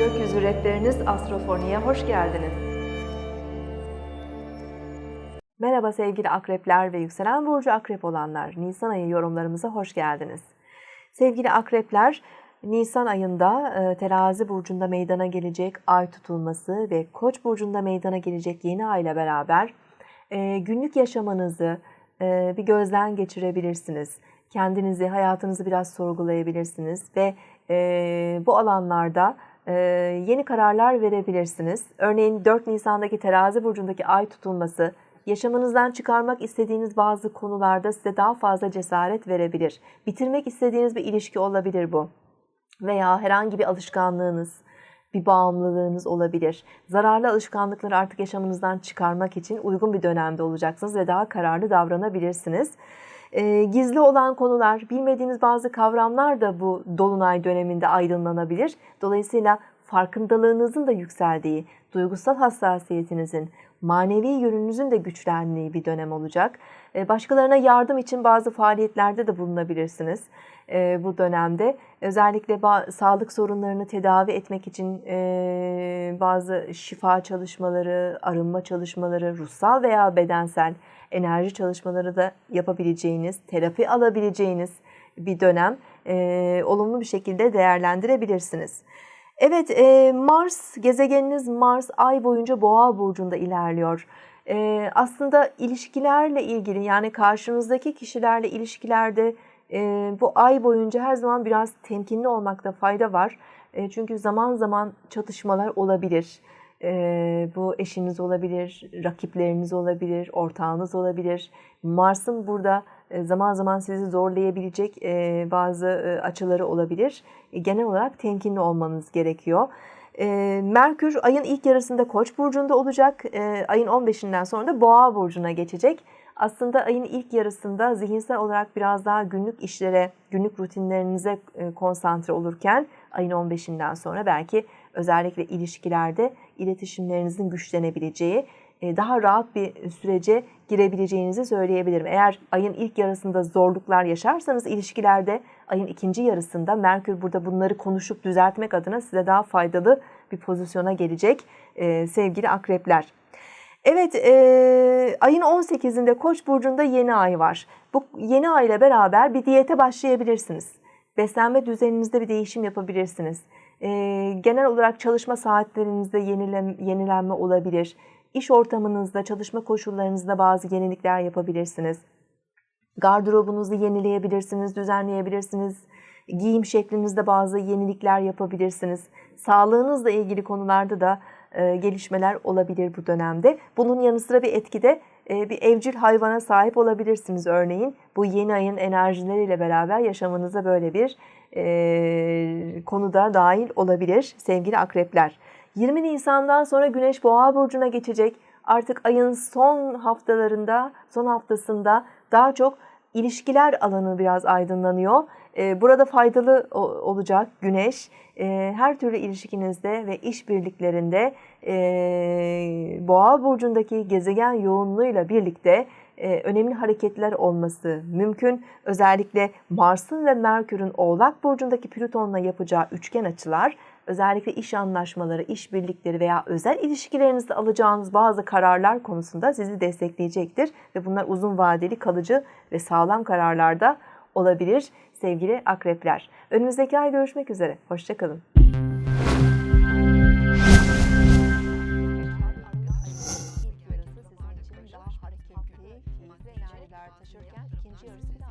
Akrepleriniz Astrofoni'ye hoş geldiniz. Merhaba sevgili akrepler ve yükselen burcu akrep olanlar. Nisan ayı yorumlarımıza hoş geldiniz. Sevgili akrepler, Nisan ayında e, terazi burcunda meydana gelecek ay tutulması ve koç burcunda meydana gelecek yeni ay ile beraber e, günlük yaşamınızı e, bir gözden geçirebilirsiniz. Kendinizi, hayatınızı biraz sorgulayabilirsiniz ve bu alanlarda e, yeni kararlar verebilirsiniz. Örneğin 4 Nisan'daki terazi burcundaki ay tutulması yaşamınızdan çıkarmak istediğiniz bazı konularda size daha fazla cesaret verebilir. Bitirmek istediğiniz bir ilişki olabilir bu. Veya herhangi bir alışkanlığınız, bir bağımlılığınız olabilir. Zararlı alışkanlıkları artık yaşamınızdan çıkarmak için uygun bir dönemde olacaksınız ve daha kararlı davranabilirsiniz. E, gizli olan konular, bilmediğiniz bazı kavramlar da bu dolunay döneminde aydınlanabilir. Dolayısıyla farkındalığınızın da yükseldiği, duygusal hassasiyetinizin, manevi yönünüzün de güçlendiği bir dönem olacak. E, başkalarına yardım için bazı faaliyetlerde de bulunabilirsiniz e, bu dönemde. Özellikle sağlık sorunlarını tedavi etmek için e, bazı şifa çalışmaları, arınma çalışmaları, ruhsal veya bedensel enerji çalışmaları da yapabileceğiniz, terapi alabileceğiniz bir dönem olumlu bir şekilde değerlendirebilirsiniz. Evet, Mars, gezegeniniz Mars ay boyunca Boğa burcunda ilerliyor. Aslında ilişkilerle ilgili yani karşınızdaki kişilerle ilişkilerde bu ay boyunca her zaman biraz temkinli olmakta fayda var. Çünkü zaman zaman çatışmalar olabilir. Bu eşiniz olabilir, rakipleriniz olabilir, ortağınız olabilir. Mars'ın burada zaman zaman sizi zorlayabilecek bazı açıları olabilir. Genel olarak temkinli olmanız gerekiyor. Merkür ayın ilk yarısında Koç burcunda olacak. Ayın 15'inden sonra da Boğa burcuna geçecek. Aslında ayın ilk yarısında zihinsel olarak biraz daha günlük işlere, günlük rutinlerinize konsantre olurken ayın 15'inden sonra belki özellikle ilişkilerde iletişimlerinizin güçlenebileceği, daha rahat bir sürece girebileceğinizi söyleyebilirim. Eğer ayın ilk yarısında zorluklar yaşarsanız ilişkilerde ayın ikinci yarısında Merkür burada bunları konuşup düzeltmek adına size daha faydalı bir pozisyona gelecek sevgili akrepler. Evet, e, ayın 18'inde Koç burcunda yeni ay var. Bu yeni ay ile beraber bir diyete başlayabilirsiniz. Beslenme düzeninizde bir değişim yapabilirsiniz. E, genel olarak çalışma saatlerinizde yenile, yenilenme olabilir. İş ortamınızda, çalışma koşullarınızda bazı yenilikler yapabilirsiniz. Gardırobunuzu yenileyebilirsiniz, düzenleyebilirsiniz. Giyim şeklinizde bazı yenilikler yapabilirsiniz. Sağlığınızla ilgili konularda da e, gelişmeler olabilir bu dönemde. Bunun yanı sıra bir etkide e, bir evcil hayvana sahip olabilirsiniz örneğin. Bu yeni ayın enerjileriyle beraber yaşamınıza böyle bir e, konuda dahil olabilir sevgili akrepler. 20 Nisan'dan sonra Güneş Boğa burcuna geçecek. Artık ayın son haftalarında, son haftasında daha çok ilişkiler alanı biraz aydınlanıyor. Ee, burada faydalı olacak güneş ee, her türlü ilişkinizde ve işbirliklerinde ee, boğa burcundaki gezegen yoğunluğuyla birlikte önemli hareketler olması mümkün. Özellikle Mars'ın ve Merkür'ün Oğlak burcundaki Plüton'la yapacağı üçgen açılar özellikle iş anlaşmaları, iş birlikleri veya özel ilişkilerinizde alacağınız bazı kararlar konusunda sizi destekleyecektir ve bunlar uzun vadeli, kalıcı ve sağlam kararlarda olabilir sevgili akrepler. Önümüzdeki ay görüşmek üzere. Hoşçakalın.